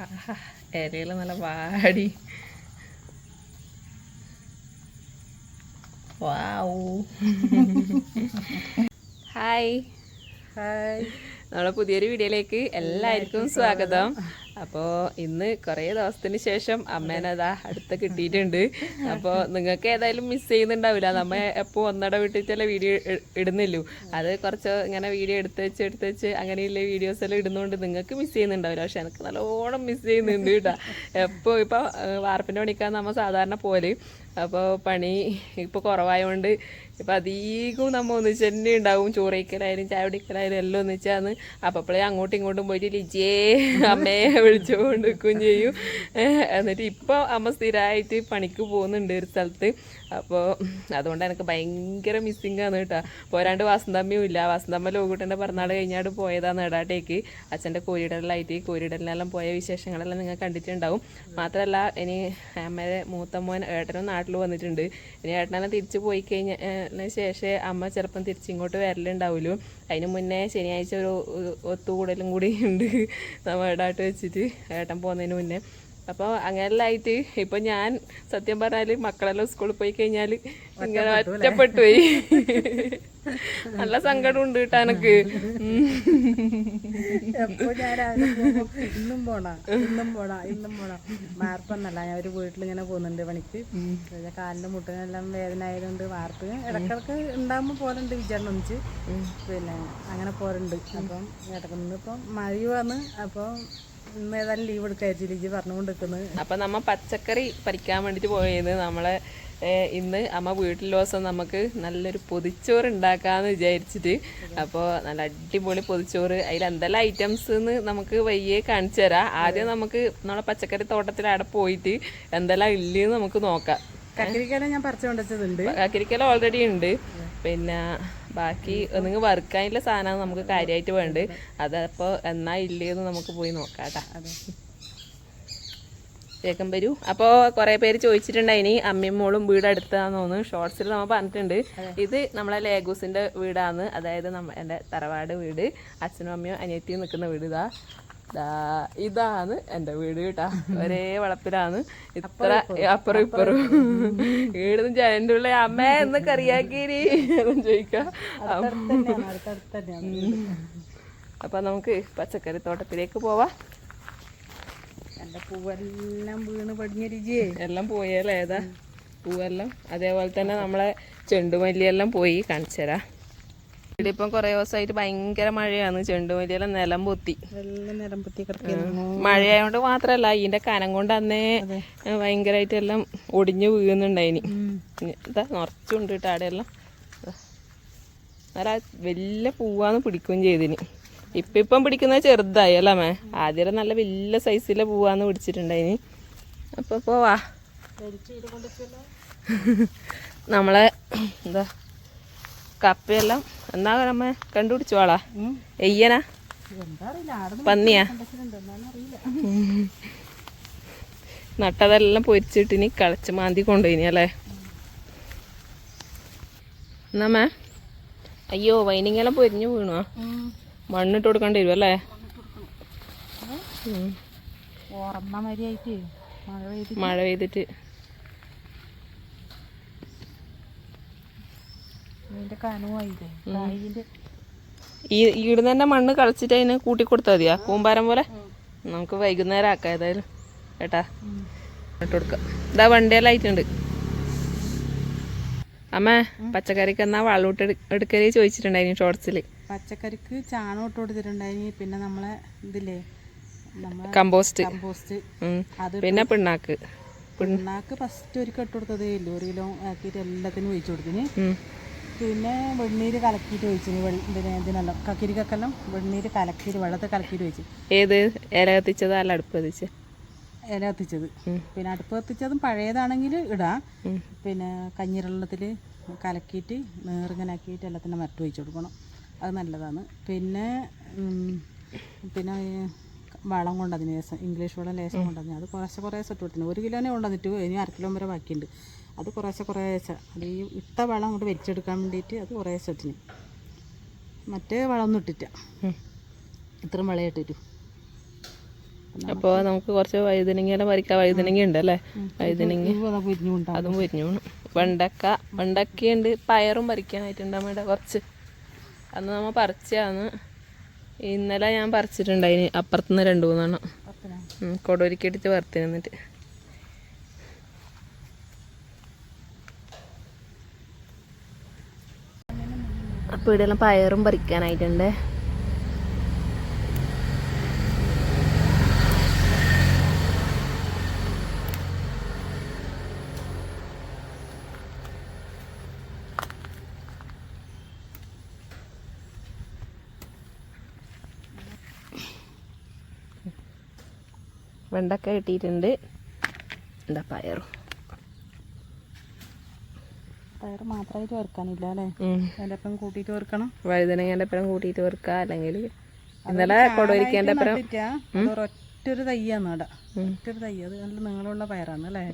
ആഹാ നല്ല വാടി. Wow. Hi. Hi. നമ്മളെ പുതിയൊരു വീഡിയോയിലേക്ക് എല്ലാവർക്കും സ്വാഗതം. അപ്പോൾ ഇന്ന് കുറേ ദിവസത്തിന് ശേഷം അമ്മേനതാ അടുത്ത് കിട്ടിയിട്ടുണ്ട്. അപ്പോൾ നിങ്ങൾക്ക് ഏതായാലും മിസ് ചെയ്യുന്നുണ്ടാവില്ല. നമ്മ എപ്പോൾ ഒന്നട വിട്ടിട്ടല്ലേ വീഡിയോ ഇടുന്നില്ലൂ. അത് കുറച്ച് ഇങ്ങനെ വീഡിയോ എടുത്ത് വെച്ച് എടുത്ത് വെച്ച് അങ്ങനെയുള്ള വീഡിയോസ് എല്ലാം ഇടുന്നതുകൊണ്ട് നിങ്ങൾക്ക് മിസ് ചെയ്യുന്നുണ്ടാവില്ല. പക്ഷെ എനിക്ക് നല്ലോണം മിസ് ചെയ്യുന്നുണ്ട് കേട്ടോ. എപ്പോൾ ഇപ്പോൾ വാർപ്പിന്റെ പണിക്കാൻ നമ്മൾ സാധാരണ പോലെ അപ്പോൾ പണി ഇപ്പോൾ കുറവായതുകൊണ്ട് ഇപ്പം അധികവും നമ്മൾ ഒന്നിച്ച് തന്നെ ഉണ്ടാവും. ചോറയ്ക്കലായാലും ചായ എല്ലാം ഒന്നിച്ചാന്ന്. അപ്പപ്പോഴേ അങ്ങോട്ടും ഇങ്ങോട്ടും പോയിട്ട് ലിജിയേ അമ്മയെ വിളിച്ചുകൊണ്ട് നിൽക്കുകയും ചെയ്യും എന്നിട്ട് ഇപ്പോൾ അമ്മ സ്ഥിരമായിട്ട് പണിക്ക് പോകുന്നുണ്ട് ഒരു സ്ഥലത്ത്. അപ്പോൾ അതുകൊണ്ട് എനിക്ക് ഭയങ്കര മിസ്സിങ് ആണ് കേട്ടോ. പോരാണ്ട് വാസന്തമ്മയും ഇല്ല. വാസന്തമ്മ ലോകൂട്ടന്റെ പിറന്നാൾ കഴിഞ്ഞാട് പോയതാണ് നേടാട്ടേക്ക് അച്ഛന്റെ കോരിടലിലായിട്ട് കോരിടലിനെല്ലാം പോയ വിശേഷങ്ങളെല്ലാം നിങ്ങൾ കണ്ടിട്ടുണ്ടാവും. മാത്രമല്ല ഇനി അമ്മയുടെ മൂത്തമ്മോൻ മോൻ ഏട്ടനും നാട്ടിൽ വന്നിട്ടുണ്ട്. ഇനി ഏട്ടനെല്ലാം തിരിച്ചു പോയി കഴിഞ്ഞ ഏഹ് ശേഷം അമ്മ ചിലപ്പം തിരിച്ചിങ്ങോട്ട് വരലുണ്ടാവുമല്ലോ അതിന് മുന്നേ ശനിയാഴ്ച ഒരു ഒരു ഒത്തുകൂടലും കൂടി ഉണ്ട്. നമ്മൾ ഏടാട്ട് വെച്ചിട്ട് ഏട്ടൻ പോകുന്നതിന് മുന്നേ. അപ്പോൾ അങ്ങനെല്ലായിട്ട് ഇപ്പം ഞാൻ സത്യം പറഞ്ഞാൽ മക്കളെല്ലാം സ്കൂളിൽ പോയി കഴിഞ്ഞാൽ ഇങ്ങനെ ഒറ്റപ്പെട്ടു പോയി നല്ല സങ്കടം ഉണ്ട് കേട്ടോ എനക്ക് ഇന്നും പോണാ ഇന്നും പോണാ ഇന്നും പോണ. വാർപ്പൊന്നല്ല ഞാൻ ഒരു വീട്ടിൽ ഇങ്ങനെ പോകുന്നുണ്ട് പണിക്ക്. കാലിന്റെ മുട്ടിനെല്ലാം വേദന ആയതുകൊണ്ട് വാർപ്പ് ഇടക്കിടക്ക് ഉണ്ടാകുമ്പോൾ പോലുണ്ട് വിചാരണം ഒന്നിച്ച്. പിന്നെ അങ്ങനെ പോരുണ്ട് അപ്പം ഇടക്കുന്നിപ്പം മഴ വന്ന് അപ്പം ഏതായാലും ലീവ് എടുക്കാച്ചു ലിജി പറഞ്ഞുകൊണ്ട് നിൽക്കുന്നത് അപ്പം നമ്മ പച്ചക്കറി പറിക്കാൻ വേണ്ടിയിട്ട് പോയത് നമ്മളെ ഇന്ന് അമ്മ വീട്ടിൽ ദിവസം നമുക്ക് നല്ലൊരു പൊതിച്ചോറ് ഉണ്ടാക്കാന്ന് വിചാരിച്ചിട്ട്. അപ്പോൾ നല്ല അടിപൊളി പൊതിച്ചോറ്. അതിൽ എന്തെല്ലാം ഐറ്റംസ് എന്ന് നമുക്ക് വയ്യേ കാണിച്ചു തരാം. ആദ്യം നമുക്ക് നമ്മളെ പച്ചക്കറി തോട്ടത്തിൽ അവിടെ പോയിട്ട് എന്തെല്ലാം ഇല്ലെന്ന് നമുക്ക് നോക്കാം. കക്കിരിക്കല ഞാൻ പറിച്ചു കൊണ്ടുവച്ചതുണ്ട്. കക്കിരിക്കല ഓൾറെഡി ഉണ്ട്. പിന്നെ ബാക്കി നിങ്ങൾ വറുക്കാനുള്ള സാധനമാണ് നമുക്ക് കാര്യമായിട്ട് വേണ്ടത്. അതപ്പോൾ എന്നാ ഇല്ലേന്ന് നമുക്ക് പോയി നോക്കാം കേട്ടോ വേഗം വരൂ. അപ്പോൾ കുറേ പേര് ചോദിച്ചിട്ടുണ്ടായിനി അമ്മയും മോളും വീട് അടുത്താന്ന് തോന്നുന്നു. ഷോർട്സിൽ നമ്മൾ പറഞ്ഞിട്ടുണ്ട്. ഇത് നമ്മളെ ലേഗൂസിന്റെ വീടാണ് അതായത് നമ്മ എന്റെ തറവാട് വീട്. അച്ഛനും അമ്മയും അനിയത്തിയും നിൽക്കുന്ന വീട് ഇതാ. ഇതാണ് എന്റെ വീട് കേട്ടാ. ഒരേ വളപ്പിലാണ്. ഇത്ര അപ്പുറം ഇപ്പുറം. വീട് ജനന്റെ ഉള്ള അമ്മ എന്ന് കറിയാക്കീരി ചോദിക്കാം അപ്പൊ അടുത്തടുത്ത് തന്നെയാണ് അപ്പം നമുക്ക് പച്ചക്കറി തോട്ടത്തിലേക്ക് പോവാ. എന്റെ പൂവെല്ലാം വീണ് പടിഞ്ഞ രുചിയേ. എല്ലാം പോയല്ലേ ഏതാ? പൂവെല്ലാം. അതേപോലെ തന്നെ നമ്മളെ ചെണ്ടുമല്ലിയെല്ലാം പോയി കാണിച്ചു തരാം ഇവിടെ ഇപ്പം കുറേ ദിവസമായിട്ട് ഭയങ്കര മഴയാണ്. ചെണ്ടുമല്ലിയെല്ലാം നിലം പൊത്തി. മഴയായോണ്ട് നിലം പൊത്തി കിടക്കുന്നു. മഴയായതുകൊണ്ട് മാത്രമല്ല ഇതിന്റെ കനം കൊണ്ട് അന്നേ ഭയങ്കരമായിട്ട് എല്ലാം ഒടിഞ്ഞു വീഴുന്നുണ്ടായിനി. ഇതാ നിറച്ചുണ്ട് കേട്ടോ അവിടെയെല്ലാം എല്ലാം നല്ല വലിയ പൂവാന്ന് പിടിക്കുകയും ചെയ്തിന്. ഇപ്പം ഇപ്പം പിടിക്കുന്നത് ചെറുതായി അല്ല മേ ആദ്യം നല്ല വലിയ സൈസിലെ പൂവാന്ന് പിടിച്ചിട്ടുണ്ടായിന്. അപ്പോൾ പോവാ നമ്മളെ എന്താ കപ്പയെല്ലാം എന്നാ നമ്മ കണ്ടുപിടിച്ചു വാളാ എയ്യനാ? പന്നിയാ? നട്ടതെല്ലാം പൊരിച്ചിട്ട് ഇനി കളച്ച് മാന്തി കൊണ്ടുപോയിനി അല്ലേ? എന്നാ അയ്യോ വൈനിങ്ങെല്ലാം പൊരിഞ്ഞു വീണോ. മണ്ണിട്ട് കൊടുക്കേണ്ടി വരും അല്ലേ? മഴ പെയ്തിട്ട്. ഈ ഈടുന്ന് തന്നെ മണ്ണ് കളിച്ചിട്ട് അതിന് കൂട്ടി കൊടുത്താൽ മതിയാ കൂമ്പാരം പോലെ നമുക്ക് വൈകുന്നേരം ആക്കാം ഏതായാലും. കേട്ടാ? ഇട്ട് കൊടുക്കാം. ഇതാ വണ്ടിയെല്ലാം ആയിട്ടുണ്ട് അമ്മ പച്ചക്കറിക്ക് എന്നാ വളമിട്ട് എടുക്കലേ ചോദിച്ചിട്ടുണ്ടായിരുന്നു ഷോർട്സിൽ പച്ചക്കറിക്ക് ചാണകം ഇട്ട് കൊടുത്തിട്ടുണ്ടായിനി. പിന്നെ നമ്മളെ ഇതില്ലേ? കമ്പോസ്റ്റ്. കമ്പോസ്റ്റ്. പിന്നെ പിണ്ണാക്ക്. പിണ്ണാക്ക് ഫസ്റ്റ് ഒരിക്കൽ ഇട്ട് കൊടുത്തതേ ഇല്ല. ഒരു കിലോ ആക്കിയിട്ട് എല്ലാത്തിനും ഒഴിച്ചു കൊടുത്തിന്. പിന്നെ വെണ്ണീര് കലക്കിയിട്ട് ഒഴിച്ചു ഇതിനെല്ലാം. കക്കിരിക്കെല്ലാം വെണ്ണീര് കലക്കിയിട്ട് വെള്ളത്തിൽ കലക്കിയിട്ട് ഒഴിച്ചു. ഏത്? ഇല കത്തിച്ചത് അല്ല അടുപ്പ് കത്തിച്ച. ഇല കത്തിച്ചത്. പിന്നെ അടുപ്പ് കത്തിച്ചതും പഴയതാണെങ്കിൽ ഇടാം. പിന്നെ കഞ്ഞിരള്ളത്തിൽ കലക്കിയിട്ട് നേറിങ്ങനെ ആക്കിയിട്ട് എല്ലാത്തിനും മരട്ട് ഒഴിച്ചു കൊടുക്കണം. അത് നല്ലതാണ്. പിന്നെ പിന്നെ വളം കൊണ്ടതിന് ലേശം ഇംഗ്ലീഷ് വളം ലേശം കൊണ്ടതിന്. അത് കുറേശ്ശെ കുറേശ്ശെ ഇട്ട് കൊടുത്തിന് ഒരു കിലോനെ കൊണ്ടുവന്നിട്ട് ഇനി അര കിലോ വരെ ബാക്കിയുണ്ട്. അത് കുറേശ്ശെ കുറേശ്ശെ. അത് ഈ ഇട്ട വളം അങ്ങോട്ട് വെച്ചെടുക്കാൻ വേണ്ടിയിട്ട് അത് കുറേശ്ശെ ഇട്ടിന്. മറ്റേ വളമൊന്നും ഇട്ടിട്ട. ഇത്രയും വളയിട്ടിട്ടു അപ്പോൾ നമുക്ക് കുറച്ച് വഴുതനങ്ങയെല്ലാം മരിക്ക വഴുതനങ്ങ ഉണ്ട് അല്ലേ? വഴുതനങ്ങ. അതും പൊരിഞ്ഞു വെണ്ടക്ക വെണ്ടക്കയുണ്ട്. പയറും പറിക്കാനായിട്ടുണ്ട് അമ്മയുടെ കുറച്ച്. അന്ന് നമ്മൾ പറിച്ചാന്ന് ഇന്നലെ ഞാൻ പറിച്ചിട്ടുണ്ടായിന്. അപ്പുറത്തുനിന്ന് രണ്ട് മൂന്നെണ്ണം. ഉം, കൊടൊരുക്കിയിട്ട് അപ്പോൾ പയറും പറിക്കാനായിട്ടുണ്ട്. വെണ്ടക്ക കിട്ടിയിട്ടുണ്ട്. എന്താ പയറും? പയർ മാത്രമേ ചേർക്കാനില്ല അല്ലേ. അതിന്റെ ഒപ്പം കൂട്ടിയിട്ട് ചേർക്കണം വഴുതനങ്ങേന്റെ അപ്പുറം കൂട്ടിയിട്ട് ചേർക്കുക അല്ലെങ്കിൽ ഇന്നലെ കൊടുവരിക്കേണ്ട അപ്പുറം ഒറ്റൊരു തയ്യാണ് അവിടെ ഒറ്റൊരു തൈ അത് നല്ല നീളമുള്ള പയറാണ് അല്ലേ.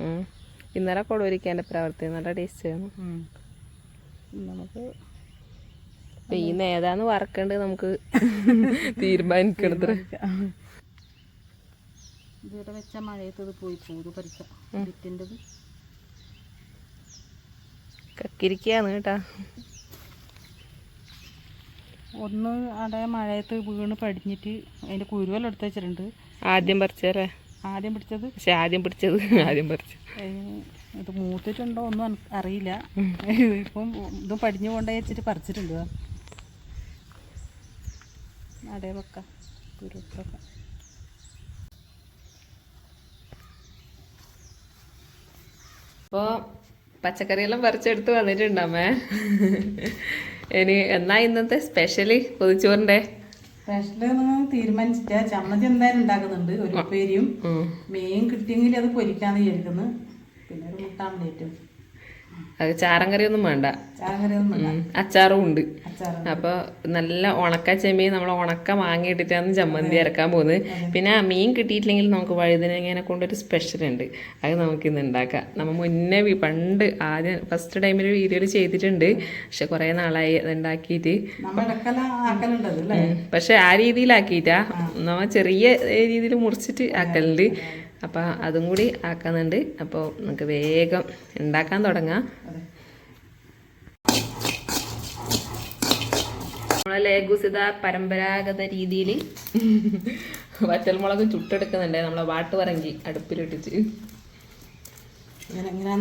ഇന്നലെ കൊടൊരിക്കേന്റെ പ്രവർത്തി നല്ല ടേസ്റ്റ് നമുക്ക് ഈ നേതാന്ന് വറക്കണ്ട് നമുക്ക് തീരുമാനിക്കണത്ര. ഇതുവരെ വെച്ച മഴയത്ത് ഇത് പോയി പോകും പറിക്കാം. വിത്തിന്റെത് കക്കിരിക്കാന്ന് കേട്ടാ. ഒന്ന് അവിടെ മഴയത്ത് വീണ് പടിഞ്ഞിട്ട് അതിന്റെ കുരുവെല്ലാം എടുത്ത് വെച്ചിട്ടുണ്ട്. ആദ്യം പറിച്ചേരെ. ആദ്യം പിടിച്ചത്? പക്ഷെ ആദ്യം പിടിച്ചത് ആദ്യം പറിച്ചു. ഇത് മൂത്തിട്ടുണ്ടോ ഒന്നും അറിയില്ല. ഇപ്പം ഇത് പടിഞ്ഞു കൊണ്ടേ വെച്ചിട്ട് പറിച്ചിട്ടുണ്ട് അടേ നടേ വെക്കാം കുരുവൊക്കെ അപ്പോൾ പച്ചക്കറിയെല്ലാം പറിച്ചെടുത്ത് വന്നിട്ടുണ്ടമ്മേ. ഇനി എന്നാ ഇന്നത്തെ സ്പെഷ്യൽ പൊതിച്ചോറിന്റെ തീരുമാനിച്ചിട്ട് ചമ്മന്തി എന്തായാലും ഉണ്ടാക്കുന്നുണ്ട്. ഒരു ഉപ്പേരിയും മീൻ കിട്ടിയെങ്കിൽ അത് പൊരിക്കാന്ന് വിചാരിക്കുന്നു. പിന്നെ ഒരു മുട്ട അത് ചാരങ്കറിയൊന്നും വേണ്ട. അച്ചാറും ഉണ്ട്. അപ്പൊ അപ്പോൾ നല്ല ഉണക്ക ചെമ്മീൻ നമ്മൾ ഉണക്ക വാങ്ങിയിട്ടിട്ടാണ് ചമ്മന്തി ഇറക്കാൻ പോകുന്നത്. പിന്നെ ആ മീൻ കിട്ടിയിട്ടില്ലെങ്കിൽ നമുക്ക് വഴുതനങ്ങനെ കൊണ്ടൊരു സ്പെഷ്യൽ ഉണ്ട്. അത് നമുക്ക് ഇന്ന് ഉണ്ടാക്കാം. നമ്മൾ മുന്നേ പണ്ട് ആദ്യം ഫസ്റ്റ് ടൈമിൽ വീഡിയോയിൽ ചെയ്തിട്ടുണ്ട്. പക്ഷെ കുറേ നാളായി അത് ഉണ്ടാക്കിയിട്ട്. പക്ഷെ ആ രീതിയിലാക്കിയിട്ടാ. നമ്മ ചെറിയ രീതിയിൽ മുറിച്ചിട്ട് ആക്കലുണ്ട്. അപ്പം അതും കൂടി ആക്കുന്നുണ്ട്. അപ്പോൾ നമുക്ക് വേഗം ഉണ്ടാക്കാൻ തുടങ്ങാം. നമ്മളെ ലേഗുസിത പരമ്പരാഗത രീതിയിൽ വറ്റൽമുളക് ചുട്ടെടുക്കുന്നുണ്ട്. നമ്മളെ വാട്ടുപറങ്കി അടുപ്പിലിട്ടിച്ച്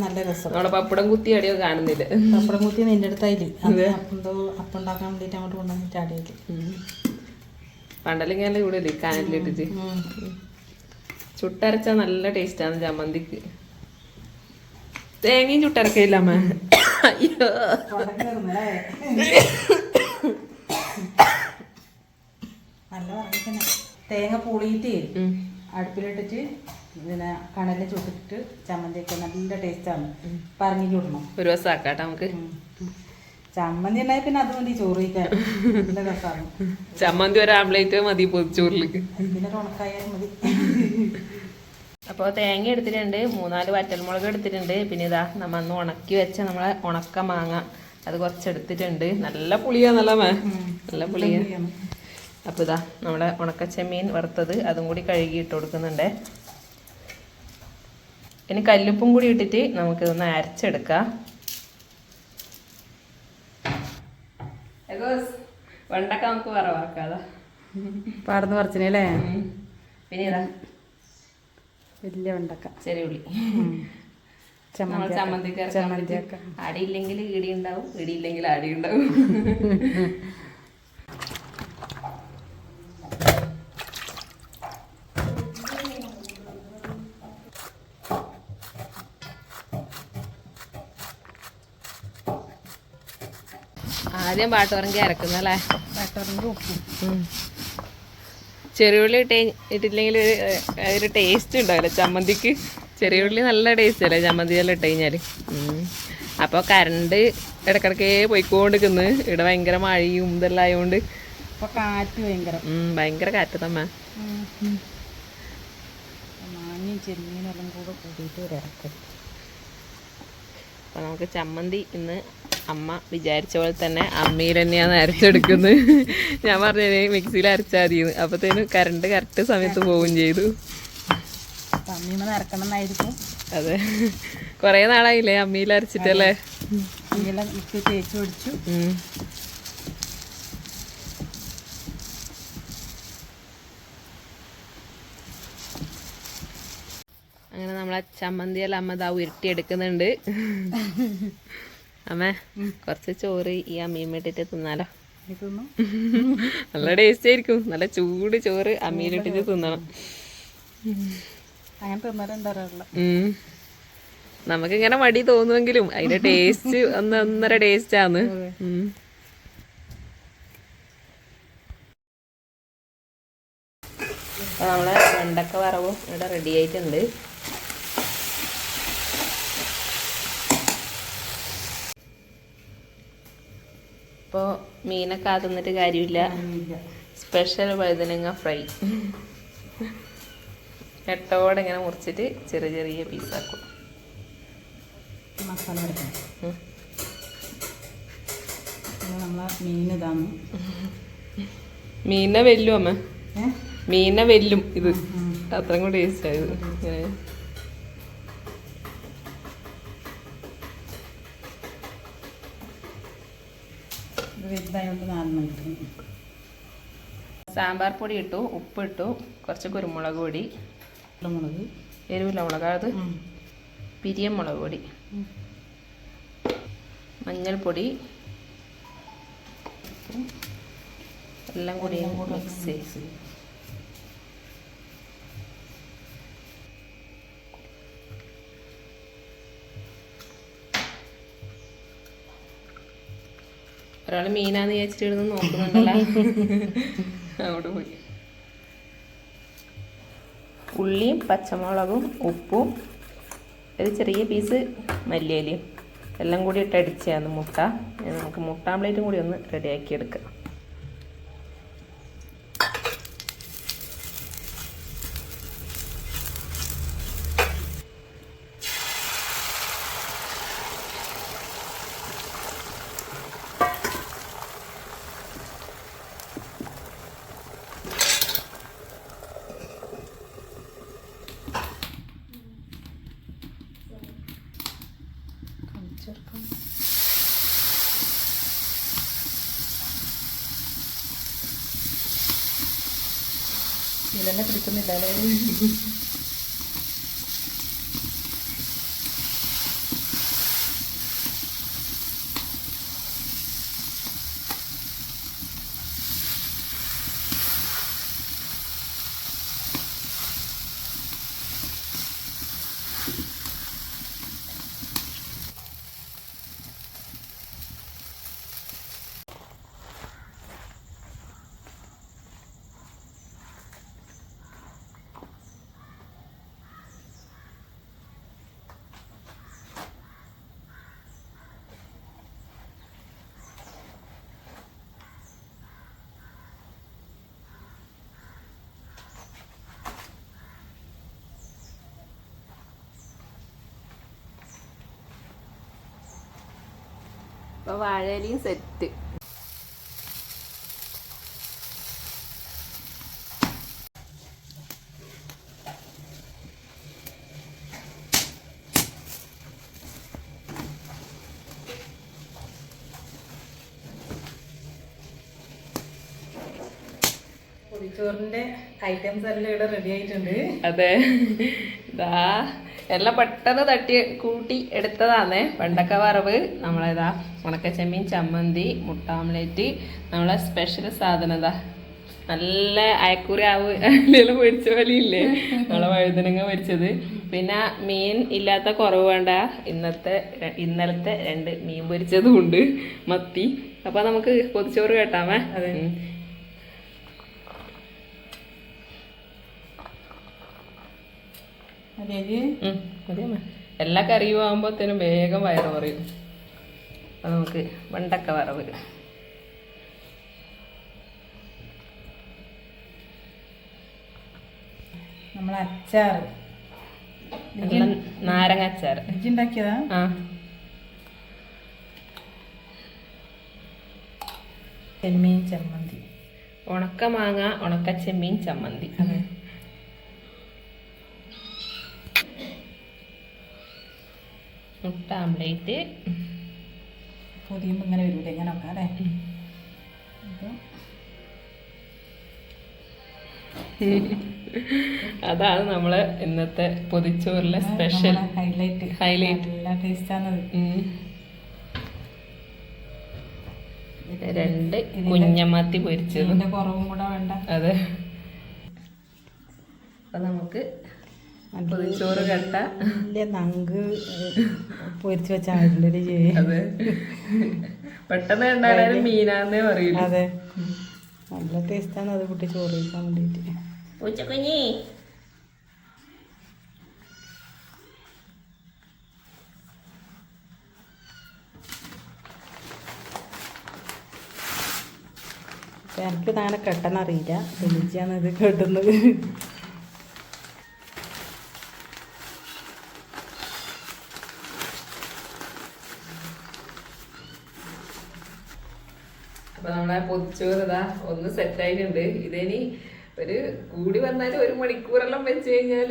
നല്ല രസം. നമ്മളെ പപ്പടം കുത്തി അടിയോ കാണുന്നില്ല? പപ്പടം കുത്തി നിന്റെ അടുത്തായില്ലേ അപ്പുണ്ടാക്കാൻ അപ്പന്തോ അപ്പം ഉണ്ടാക്കാൻ വേണ്ടിയിട്ട് അങ്ങോട്ട് കൊണ്ടുവന്നിട്ട് അടിയില്ല. പണ്ടല്ലെങ്കിൽ ഇവിടെ ഇല്ലേ? കാനലിട്ടിട്ട് ചുട്ടരച്ച നല്ല ടേസ്റ്റാണ് ചമ്മന്തിക്ക് തേങ്ങയും ചുട്ടരക്കയില്ല അമ്മ. അയ്യോ നല്ല തേങ്ങ പൂളിയിട്ട്. അടുപ്പിലിട്ടിട്ട് പിന്നെ കണലിൽ ചുട്ടിട്ട് ചമ്മന്തിയൊക്കെ നല്ല ടേസ്റ്റാണ്. പറഞ്ഞു ചൂടണം. ഒരു ദിവസം ആക്കാട്ടെ നമുക്ക്. ചമ്മന്തി ഉണ്ടായി പിന്നെ അത് മതി ചോറ് കഴിക്കാൻ. ചമ്മന്തി ഒരു ആംപ്ലേറ്റ് മതി പൊതിച്ചോറിലേക്ക് പിന്നെ ഒരു ഉണക്കായാലും മതി. അപ്പോൾ തേങ്ങ എടുത്തിട്ടുണ്ട് മൂന്നാൽ വറ്റൽമുളക് എടുത്തിട്ടുണ്ട്. പിന്നെ ഇതാ നമ്മ അന്ന് ഉണക്കി വെച്ച നമ്മളെ ഉണക്ക മാങ്ങ. അത് കുറച്ച് എടുത്തിട്ടുണ്ട് നല്ല പുളിയാന്നല്ല മേ. നല്ല പുളിയാ. അപ്പോൾ ഇതാ നമ്മളെ ഉണക്കച്ചെമ്മീൻ വറുത്തത് അതും കൂടി കഴുകി ഇട്ട് കൊടുക്കുന്നുണ്ട്. ഇനി കല്ലുപ്പും കൂടി ഇട്ടിട്ട് നമുക്കിതൊന്ന് അരച്ചെടുക്കാം. വെണ്ടക്ക നമുക്ക് വറവാക്കാതാ പാടന്ന് പറിച്ചിനല്ലേ? പിന്നെ ഇതാ വലിയ വെണ്ടക്ക. ചെറിയ ഉള്ളി. നമ്മൾ ചമ്മന്തി ചമ്മന്തിക്ക് ഇറക്കാൻ വേണ്ടി അടിയില്ലെങ്കിൽ ഇടി ഉണ്ടാവും ഇടിയില്ലെങ്കിൽ അടി ഉണ്ടാവും ആദ്യം പാട്ടുറങ്ങി അരക്കുന്നല്ലേ ചെറിയുള്ളി ഇട്ട് ഇട്ടില്ലെങ്കിൽ ഒരു ഒരു ടേസ്റ്റ് ഉണ്ടാവില്ല. ചമ്മന്തിക്ക് ചെറിയുള്ളി നല്ല ടേസ്റ്റ് അല്ലേ? ചമ്മന്തിയെല്ലാം ഇട്ട് കഴിഞ്ഞാൽ അപ്പോൾ കറണ്ട് ഇടക്കിടക്കേ പോയിക്കൊണ്ടിരിക്കുന്നു. ഇവിടെ ഭയങ്കര മഴയും ഇതെല്ലാം ആയതുകൊണ്ട് കാറ്റ് ഭയങ്കര. ഭയങ്കര കാറ്റ് തമ്മ. ചെമ്മീനെല്ലാം കൂടെ കൂട്ടിയിട്ട് ഒരു ഇറക്കും അപ്പോൾ നമുക്ക് ചമ്മന്തി ഇന്ന് അമ്മ വിചാരിച്ച പോലെ തന്നെ അമ്മയിൽ തന്നെയാണ് അരച്ചെടുക്കുന്നത്. ഞാൻ പറഞ്ഞത് മിക്സിയിൽ അരച്ചാൽ മതിയെന്ന് അപ്പത്തേനും കറണ്ട് കറക്റ്റ് സമയത്ത് പോവുകയും ചെയ്തു. അതെ. കൊറേ നാളായില്ലേ അമ്മിയിൽ അരച്ചിട്ടല്ലേ? അങ്ങനെ നമ്മളെ ചമ്മന്തിയെല്ലാം അമ്മ ദാ ഉരുട്ടിയെടുക്കുന്നുണ്ട്. അമ്മ കുറച്ച് ചോറ് ഈ അമ്മീൻ വേണ്ടിട്ട് തിന്നാലോ. നല്ല ടേസ്റ്റ് ആയിരിക്കും. നല്ല ചൂട് ചോറ് അമ്മിയിലിട്ടിട്ട് തിന്നണം. നമുക്ക് ഇങ്ങനെ മടി തോന്നുമെങ്കിലും അതിന്റെ ടേസ്റ്റ് ഒന്ന് ഒന്നര ടേസ്റ്റ് ആണ്. നമ്മളെ വെണ്ടക്ക വറവും ഇവിടെ റെഡി ആയിട്ടുണ്ട്. ഇപ്പോൾ മീനൊക്കെ ആകുന്നിട്ട് കാര്യമില്ല. സ്പെഷ്യൽ വഴുതനങ്ങ ഫ്രൈ എട്ടോടെ ഇങ്ങനെ മുറിച്ചിട്ട് ചെറിയ ചെറിയ പീസാക്കും മസാല മീൻ ഇതാണ്. മീനെ വെല്ലും അമ്മ. മീനെ വെല്ലും ഇത്. അത്രയും കൂടി ടേസ്റ്റ് ആയത്. ഇങ്ങനെ. വലുതായതുകൊണ്ട് നാലെണ്ണം കിട്ടും സാമ്പാർ പൊടി ഇട്ടു ഉപ്പ് ഇട്ടു കുറച്ച് കുരുമുളക് പൊടി മുളക് എരിവില്ല മുളക് അത്. പിരിയം മുളക് പൊടി മഞ്ഞൾപ്പൊടി എല്ലാം കൂടി മിക്സ് ചെയ്ത് ഒരാൾ മീനാന്ന് വിചാരിച്ചിട്ട് ഇരുന്ന് നോക്കുന്നുണ്ടല്ലോ. അവിടെ പോയി. ഉള്ളിയും പച്ചമുളകും ഉപ്പും ഒരു ചെറിയ പീസ് മല്ലിയിലയും. എല്ലാം കൂടി ഇട്ട് അടിച്ചാണ് മുട്ട. നമുക്ക് മുട്ട ആംപ്ലേറ്റും കൂടി ഒന്ന് റെഡിയാക്കി എടുക്കാം. ഇതിലെന്നെ പിടിക്കുന്നില്ല. അപ്പോൾ വാഴയിലയും സെറ്റ് ചോറിന്റെ ഐറ്റംസ് എല്ലാം ഇവിടെ റെഡി ആയിട്ടുണ്ട്. അതെ. ഇതാ എല്ലാം പെട്ടെന്ന് തട്ടി കൂട്ടി എടുത്തതാണ് വെണ്ടക്ക വറവ് നമ്മളേതാ ഉണക്കച്ചെമ്മീൻ ചമ്മന്തി മുട്ട ഓംലേറ്റ് നമ്മളെ സ്പെഷ്യൽ സാധനം ഇതാ നല്ല അയക്കൂറി ആവ് അല്ലെങ്കിൽ പൊരിച്ച പോലെ ഇല്ലേ നമ്മളെ വഴുതനങ്ങ പൊരിച്ചത്. പിന്നെ മീൻ ഇല്ലാത്ത കുറവ് വേണ്ട. ഇന്നത്തെ ഇന്നലത്തെ രണ്ട് മീൻ പൊരിച്ചതും ഉണ്ട്. മത്തി. അപ്പൊ നമുക്ക് പൊതിച്ചോറ് കേട്ടാമേ? എല്ലാ കറിയും ആകുമ്പോഴത്തേനും വേഗം വയറ് പറയും അപ്പം നമുക്ക് വെണ്ടക്ക വറവ്. നമ്മളെ അച്ചാർ. നാരങ്ങ അച്ചാർ. ഉണ്ടാക്കിയതാ? ആ. ചെമ്മീൻ ചമ്മന്തി. ഉണക്ക മാങ്ങ ഉണക്ക ചെമ്മീൻ ചമ്മന്തി. മുട്ട ആംപ്ലേറ്റ് പൊതിയുമ്പോൾ ഇങ്ങനെ വരൂലേ? ഇങ്ങനെ നോക്കാം അല്ലേ? അതാണ് നമ്മളെ ഇന്നത്തെ പൊതിച്ചോറിലെ സ്പെഷ്യൽ ഹൈലൈറ്റ് ഹൈലൈറ്റ് നല്ല ടേസ്റ്റാണത് രണ്ട് കുഞ്ഞമാത്തി പൊരിച്ചത്. കുറവും കൂടെ വേണ്ട. അതെ. അപ്പൊ നമുക്ക് പൊതിച്ചോറ് കട്ട വലിയ നങ്ക് പൊരിച്ചു വെച്ച ചെയ്യും അതെ. പെട്ടെന്ന് കണ്ടാലും മീനാന്നേ പറയില്ല അതെ. നല്ല ടേസ്റ്റാണ് അത് കുട്ടി ചോറ് കഴിക്കാൻ വേണ്ടിയിട്ട് പൂച്ചക്കുഞ്ഞി. എനിക്ക് താനെ കെട്ടെന്നറിയില്ല അറിയില്ല തെളിച്ചാണ് ഇത് കെട്ടുന്നത്. അപ്പൊ നമ്മളെ പൊതിച്ചോറ് ഒന്ന് സെറ്റ് ആയിട്ടുണ്ട്. ഇതിനി ഒരു കൂടി വന്നാൽ ഒരു മണിക്കൂറെല്ലാം വെച്ച് കഴിഞ്ഞാൽ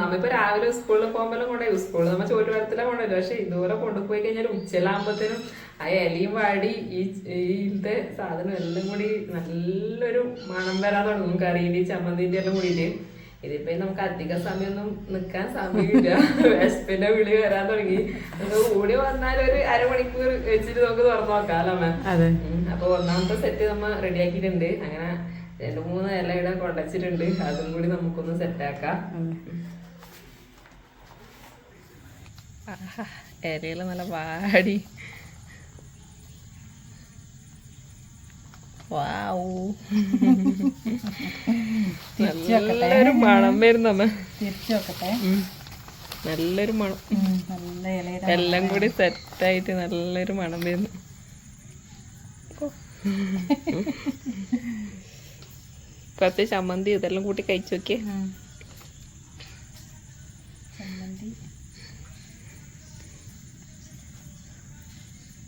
നമ്മിപ്പോ രാവിലെ സ്കൂളിൽ പോകുമ്പോഴും കൊണ്ടുപോയി. സ്കൂളിൽ നമ്മ ചോറ്റുവരത്തിലെ കൊണ്ടുവരും പക്ഷെ ഇതുപോലെ കൊണ്ടുപോയി കഴിഞ്ഞാൽ ഉച്ചയിലാകുമ്പോഴത്തേനും ആ ഇലയും വാടി ഈ ഇതിന്റെ സാധനം എല്ലാം കൂടി നല്ലൊരു മണം വരാൻ തുടങ്ങും. കറിയുടെ ചമ്മന്തിന്റെ എല്ലാം കൂടിയിട്ട്. ഇതിപ്പോ നമുക്ക് അധിക സമയമൊന്നും നിൽക്കാൻ സമയമില്ല വിശപ്പിന്റെ വിളി വരാൻ തുടങ്ങി. കൂടി വന്നാൽ ഒരു അരമണിക്കൂർ വെച്ചിട്ട് നമുക്ക് തുറന്നു നോക്കാം മാം. അപ്പൊ ഒന്നാമത്തെ സെറ്റ് നമ്മ റെഡിയാക്കിയിട്ടുണ്ട് അങ്ങനെ രണ്ട് മൂന്ന് ഇല ഇവിടെ കൊണ്ടച്ചിട്ടുണ്ട്. അതും കൂടി നമുക്കൊന്ന് സെറ്റ് ആക്കാം. ഇലയിൽ നല്ല വാടി. നല്ലൊരു മണം തിരിച്ചു വെക്കട്ടെ നല്ലൊരു മണം. നല്ല ഇലയുടെ എല്ലാം കൂടി സെറ്റായിട്ട് നല്ലൊരു മണം വരുന്നു. കുറച്ച് ചമ്മന്തി ഇതെല്ലാം കൂട്ടി കഴിച്ചു നോക്കിയേ. ചമ്മന്തി.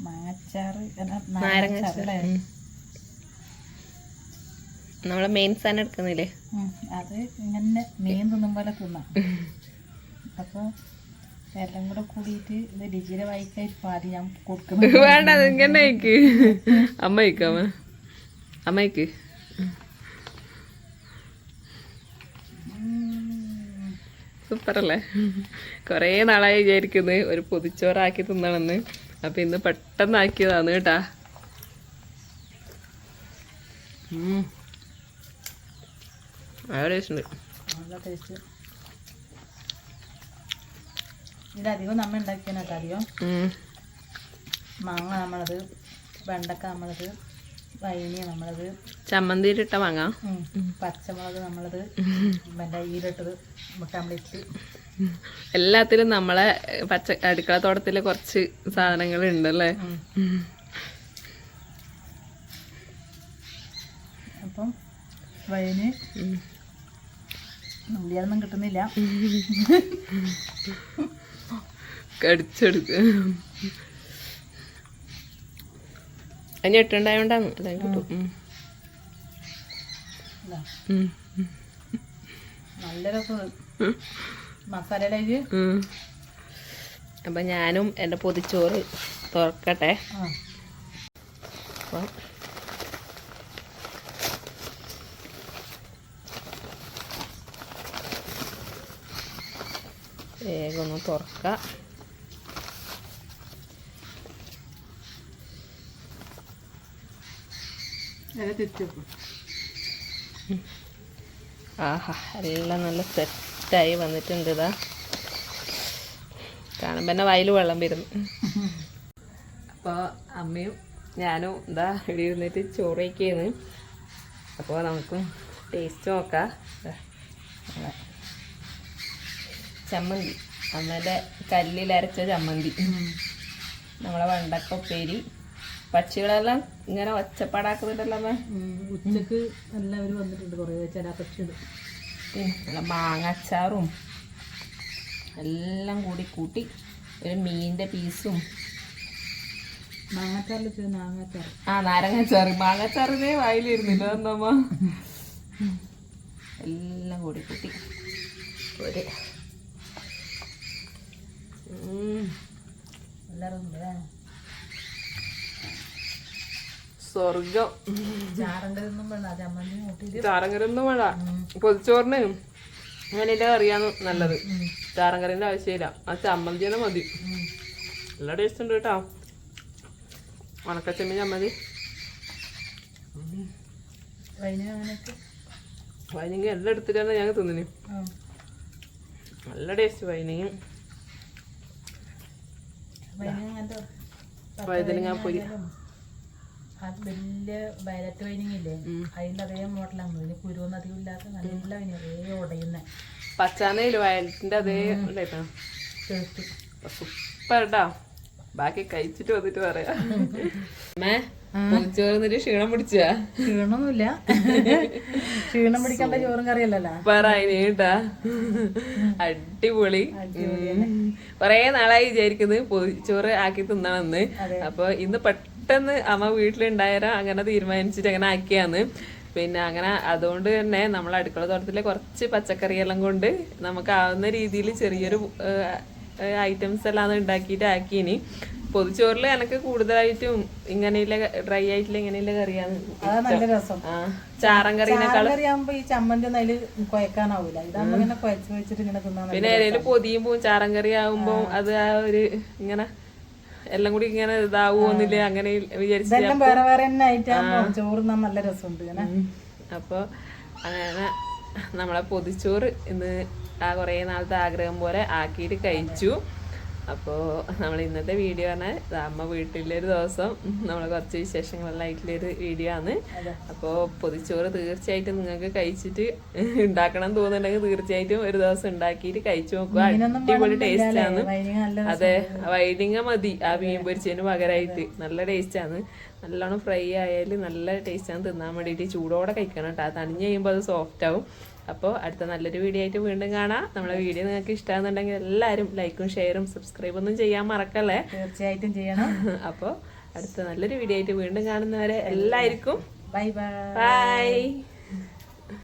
മാങ്ങാച്ചാറ് നാരങ്ങ? നമ്മളെ മെയിൻ സാധനം എടുക്കുന്നില്ലേ? അത് ഇങ്ങനെ മീൻ തിന്നും പോലെ തിന്നാം. അപ്പോൾ എല്ലാം കൂടെ കൂടിയിട്ട് ഇത് രുചിയുടെ വായിക്കായി പാതി ഞാൻ കൊടുക്കുന്നത് വേണ്ട ഇങ്ങനെ അയക്ക് അമ്മ അയക്കാമ അമ്മ. അല്ലേ? കുറേ നാളായി വിചാരിക്കുന്നത് ഒരു പൊതിച്ചോറാക്കി തിന്നണമെന്ന്. അപ്പൊ ഇന്ന് പെട്ടെന്ന് ആക്കിയതാണ് കേട്ടാ. നല്ല ടേസ്റ്റ് ഉണ്ട്. നല്ല ടേസ്റ്റ് ഇതധികം നമ്മൾ ഉണ്ടാക്കിയാണ് കേട്ടോ അധികം. മാങ്ങ നമ്മളത് വെണ്ടക്ക നമ്മളത് വൈനി നമ്മളത്. ചമ്മന്തി ഇട്ട വാങ്ങാം ഉം, പച്ചമുളക് നമ്മളത് പിന്നെ ഈരിട്ടത് മുട്ടാമ്പളിച്ച് എല്ലാത്തിലും നമ്മളെ പച്ച അടുക്കള തോട്ടത്തിൽ കുറച്ച് സാധനങ്ങൾ ഉണ്ട് ഉണ്ടല്ലേ അപ്പം വൈന് ഉള്ളിയൊന്നും കിട്ടുന്നില്ല. കടിച്ചെടുക്ക. അതിന് എട്ടുണ്ടായോണ്ടാണ് അതായത് കിട്ടും. നല്ല രസം. മസാലയിലേക്ക്. അപ്പൊ ഞാനും എന്റെ പൊതിച്ചോറ് തുറക്കട്ടെ. അപ്പം വേഗം ഒന്ന് തുറക്കാം അത് തിരിച്ചു വെക്കും ആഹാ എല്ലാം നല്ല സെറ്റായി വന്നിട്ടുണ്ട് ഇതാ. കാണുമ്പോൾ തന്നെ വയൽ വെള്ളം വരുന്നു. അപ്പോൾ അമ്മയും ഞാനും ഇതാ ഇവിടെ ഇരുന്നിട്ട് ചോറ് വയ്ക്കുകയാണ് അപ്പോൾ നമുക്കും ടേസ്റ്റ് നോക്കാം. ചമ്മന്തി. അമ്മേന്റെ കല്ലിലരച്ച ചമ്മന്തി. നമ്മളെ വെണ്ടക്ക ഉപ്പേരി. പക്ഷികളെല്ലാം ഇങ്ങനെ ഒച്ചപ്പാടാക്കുന്നുണ്ടല്ലോ ഉച്ചയ്ക്ക് എല്ലാവരും വന്നിട്ടുണ്ട് കുറേ ചില പക്ഷികൾ പിന്നെ നല്ല മാങ്ങാച്ചാറും എല്ലാം കൂടി കൂട്ടി ഒരു മീനിന്റെ പീസും. മാങ്ങാച്ചാറിൽ ആ നാരങ്ങാച്ചാറ്. മാങ്ങാച്ചാറിനെ വായിലിരുന്നില്ല എന്നമ്മ എല്ലാം കൂടി കൂട്ടി. ഒരു സ്വർഗം ചാറങ്കരൊന്നും വേണ്ട പൊതിച്ചോറിന് അങ്ങനെയല്ലേ കറിയാണ് നല്ലത്. ചാറങ്കറിന്റെ ആവശ്യമില്ല. ആ ചമ്മന്തി തന്നെ മതി നല്ല ടേസ്റ്റ് ഉണ്ട് കേട്ടോ. ഉണക്കച്ചമ്മി ചമ്മന്തി. വൈനിങ് എല്ലാം എടുത്തിട്ടാണ് ഞങ്ങൾ തിന്നിന് നല്ല ടേസ്റ്റ് വൈനിങ്. വഴുതനങ്ങ പൊരി അത് വലിയ വയലറ്റ് വൈനിങ് ഇല്ലേ അതിന്റെ അതേ മോഡലാണ്. ഇതിന് കുരുവൊന്നും അധികം ഇല്ലാത്ത നല്ല വൈനി അതേ ഉടയുന്ന. പച്ചാനയിൽ വയലറ്റിന്റെ അതേ ടേസ്റ്റ്. സൂപ്പർ ബാക്കി കഴിച്ചിട്ട് വന്നിട്ട് പറയാം. എന്നിട്ട് ക്ഷീണം പിടിച്ചാ? ക്ഷീണമൊന്നുമില്ല. ക്ഷീണം പിടിക്കേണ്ട ചോറും കറിയല്ലല്ലോ. പറയാ കേട്ടാ. അടിപൊളി. കൊറേ നാളായി വിചാരിക്കുന്നത് പൊതിച്ചോറ് ആക്കി തിന്നണമെന്ന്. അപ്പൊ ഇന്ന് പെട്ടെന്ന് അമ്മ വീട്ടിലുണ്ടായാലും അങ്ങനെ തീരുമാനിച്ചിട്ട് അങ്ങനെ ആക്കിയാന്ന്. പിന്നെ അങ്ങനെ അതുകൊണ്ട് തന്നെ നമ്മൾ അടുക്കള തോട്ടത്തിലെ കുറച്ച് പച്ചക്കറിയെല്ലാം കൊണ്ട് നമുക്ക് ആവുന്ന രീതിയിൽ ചെറിയൊരു ഐറ്റംസ് എല്ലാം ഉണ്ടാക്കിയിട്ട് ആക്കിയിനി. പൊതിച്ചോറിൽ എനക്ക് കൂടുതലായിട്ടും ഇങ്ങനെയുള്ള ഡ്രൈ ആയിട്ടുള്ള ഇങ്ങനെയുള്ള കറിയാണ് നല്ല രസം. ചാറൻ കറീനേക്കാൾ കറിയാകുമ്പോ ഈ ചമ്മന്റെ അതിൽ കുഴക്കാനാവൂല ഇതാകുമ്പോ ഇങ്ങനെ കുഴച്ച് വെച്ചിട്ട് ഇങ്ങനെ തിന്നാൻ പിന്നെ ഏതെങ്കിലും പൊതിയുമ്പോ ചാറൻ കറി ആവുമ്പോ അത് ആ ഒരു ഇങ്ങനെ എല്ലാം കൂടി ഇങ്ങനെ ഇതാവൂന്നില്ല അങ്ങനെ വിചാരിച്ച് ഇതെല്ലാം വേറെ വേറെ തന്നെ ആയിട്ടാകുമ്പോ ചോറ് തിന്നാൻ നല്ല രസമുണ്ട് ഇങ്ങനെ. അപ്പൊ അങ്ങനെ നമ്മളെ പൊതിച്ചോറ് ഇന്ന് ആ കുറേ നാളത്തെ ആഗ്രഹം പോലെ ആക്കിയിട്ട് കഴിച്ചു. അപ്പോൾ നമ്മൾ ഇന്നത്തെ വീഡിയോ ആണ്. അമ്മ വീട്ടിലൊരു ദിവസം നമ്മൾ കുറച്ച് വിശേഷങ്ങളെല്ലാം ആയിട്ടുള്ളൊരു വീഡിയോ ആണ്. അപ്പോൾ പൊതിച്ചോറ് തീർച്ചയായിട്ടും നിങ്ങൾക്ക് കഴിച്ചിട്ട് ഉണ്ടാക്കണം എന്ന് തോന്നുന്നുണ്ടെങ്കിൽ തീർച്ചയായിട്ടും ഒരു ദിവസം ഉണ്ടാക്കിയിട്ട് കഴിച്ചു നോക്കുക. അടിപൊളി ടേസ്റ്റ് ആണ്. അതെ വൈഡിങ്ങ മതി. ആ മീൻ പൊരിച്ചതിന് പകരമായിട്ട് നല്ല ടേസ്റ്റാണ് നല്ലോണം ഫ്രൈ ആയാലും നല്ല ടേസ്റ്റാണ് തിന്നാൻ വേണ്ടിയിട്ട് ചൂടോടെ കഴിക്കണം കേട്ടോ. തണിഞ്ഞ് കഴിയുമ്പോൾ അത് സോഫ്റ്റ് ആവും. അപ്പോൾ അടുത്ത നല്ലൊരു വീഡിയോ ആയിട്ട് വീണ്ടും കാണാം. നമ്മളെ വീഡിയോ നിങ്ങൾക്ക് ഇഷ്ടമാണെന്നുണ്ടെങ്കിൽ എല്ലാവരും ലൈക്കും ഷെയറും സബ്സ്ക്രൈബ് ഒന്നും ചെയ്യാൻ മറക്കല്ലേ? തീർച്ചയായിട്ടും ചെയ്യണം. അപ്പോൾ അടുത്ത നല്ലൊരു വീഡിയോ ആയിട്ട് വീണ്ടും കാണുന്നവരെ എല്ലാവർക്കും ബൈ ബൈ. ബൈ